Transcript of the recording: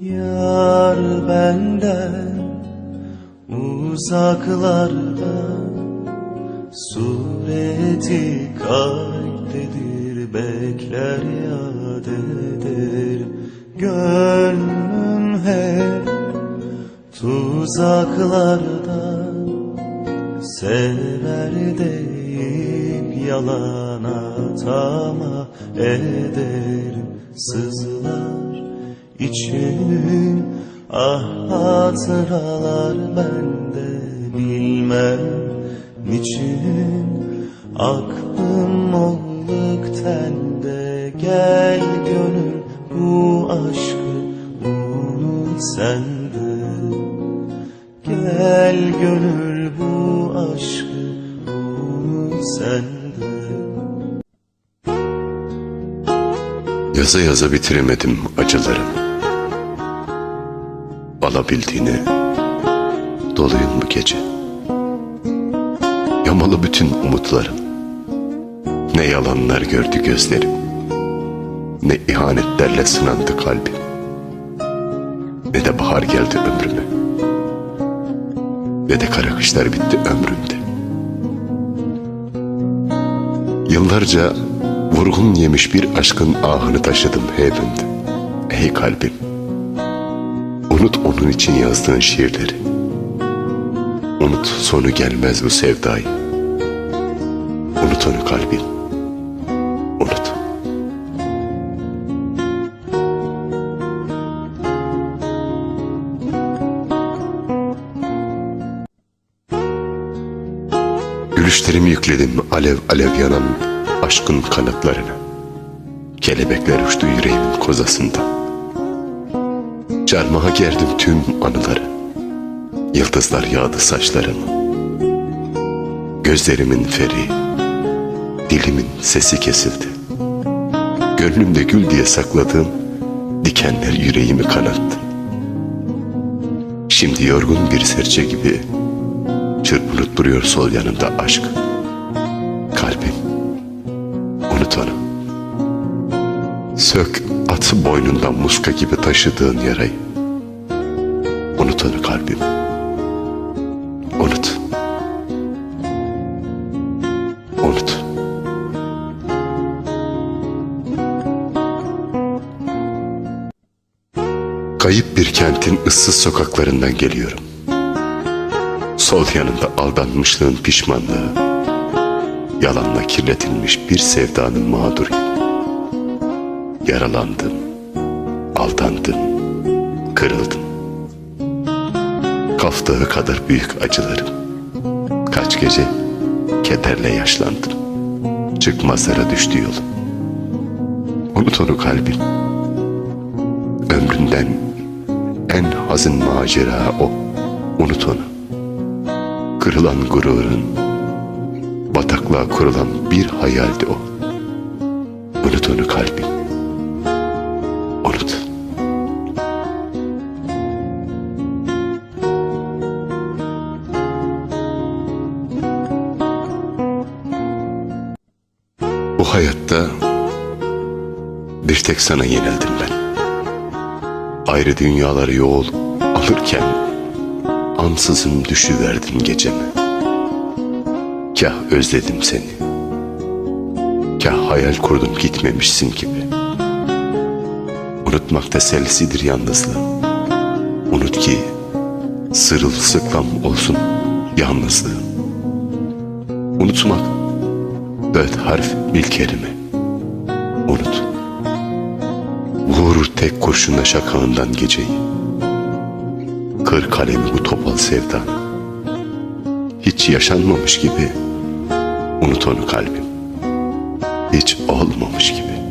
Yar benden uzaklarda Sureti kalptedir bekler yad eder Gönlüm hep tuzaklarda Sever deyip yalana tamah ederim. Sızlar için ah hatıralar bende bilmem. Niçin Aklım olduk tende gel gönül bu aşkı unut sende Gel gönül bu aşkı unut sende Yaza yaza bitiremedim acılarımı. Alabildiğine doluyum bu gece. Yamalı bütün umutlarım. Ne yalanlar gördü gözlerim. Ne ihanetlerle sınandı kalbim. Ne de bahar geldi ömrüme. Ne de kara kışlar bitti ömrümde. Yıllarca vurgun yemiş bir aşkın ahını taşıdım hepimde. Ey kalbim, unut onun için yazdığın şiirleri. Unut sonu gelmez bu sevdayı. Unut onu kalbim, unut. Gülüşlerimi yükledim alev alev yanan aşkın kanatlarına. Kelebekler uçtu yüreğimin kozasından. Çarmıha gerdim tüm anıları. Yıldızlar yağdı saçlarıma. Gözlerimin feri, dilimin sesi kesildi. Gönlümde gül diye sakladığım dikenler yüreğimi kanattı. Şimdi yorgun bir serçe gibi çırpınıp duruyor sol yanımda aşk. Kalbim, unut onu. Sök at boynundan muska gibi taşıdığın yarayı. Unut onu kalbim. Unut. Unut. Kayıp bir kentin ıssız sokaklarından geliyorum. Sol yanında aldanmışlığın pişmanlığı, yalanla kirletilmiş bir sevdanın mağduruyum. Yaralandım, aldandım, Kaftığı kadar büyük acılarım. Kaç gece kederle yaşlandım. Çıkmazlara düştü yolum. Unut onu kalbim. Ömründen en hazin macera o. Unut onu. Kırılan gururun, bataklığa kurulan bir hayaldi o. Bu hayatta bir tek sana yenildim ben. Ayrı dünyaları yol alırken ansızın düşüverdim geceme. Kah özledim seni. Kah hayal kurdum gitmemişsin gibi. Unutmak tesellisidir yalnızlığım. Unut ki sırılsıklam olsun yalnızlığım. Unutmak dört harf bir kelime. Unut. Vur tek kurşunla şakağından geceyi. Kır kalemi bu topal sevdan. Hiç yaşanmamış gibi unut onu kalbim. Hiç olmamış gibi.